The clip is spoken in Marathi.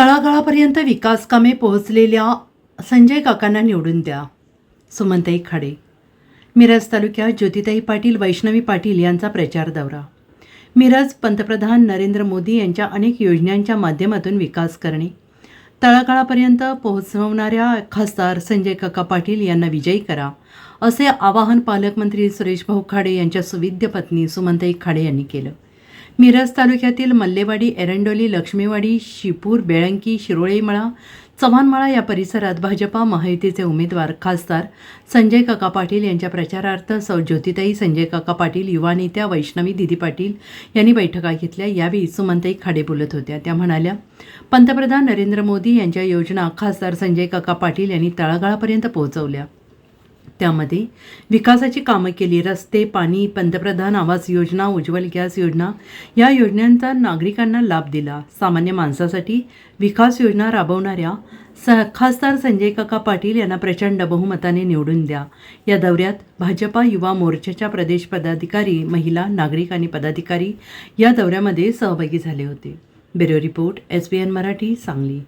तळागाळापर्यंत विकास कामे पोहोचलेल्या संजय काकांना निवडून द्या. सुमनताई खाडे. मिरज तालुक्यात ज्योतिताई पाटील वैष्णवी पाटील यांचा प्रचार दौरा. मिरज पंतप्रधान नरेंद्र मोदी यांच्या अनेक योजनांच्या माध्यमातून विकास करणे. तळागाळापर्यंत पोहोचवणाऱ्या खासदार संजय काका पाटील यांना विजयी करा असे आवाहन पालकमंत्री सुरेश भाऊ खाडे यांच्या सुविद्य पत्नी सुमनताई खाडे यांनी केलं. मिरज तालुक्यातील मल्लेवाडी एरंडोली लक्ष्मीवाडी शिपूर बेळंकी शिरोळीमळा चव्हाणमळा या परिसरात भाजपा महायुतीचे उमेदवार खासदार संजय काका पाटील यांच्या प्रचारार्थ सौ ज्योतिताई संजय काका पाटील युवा नेत्या वैष्णवी दिदी पाटील यांनी बैठका घेतल्या. यावेळी सुमनताई खाडे बोलत होत्या. त्या म्हणाल्या पंतप्रधान नरेंद्र मोदी यांच्या योजना खासदार संजय काका पाटील यांनी तळागाळापर्यंत पोहोचवल्या. त्यामध्ये विकासाची कामं केली रस्ते पाणी पंतप्रधान आवास योजना उज्ज्वल गॅस योजना या योजनांचा नागरिकांना लाभ दिला. सामान्य माणसासाठी विकास योजना राबवणाऱ्या स खासदार संजय काका पाटील यांना प्रचंड बहुमताने निवडून द्या. या दौऱ्यात भाजपा युवा मोर्चाच्या प्रदेश पदाधिकारी महिला नागरिक आणि पदाधिकारी या दौऱ्यामध्ये सहभागी झाले होते. Bureau report S B N Marathi Sangli.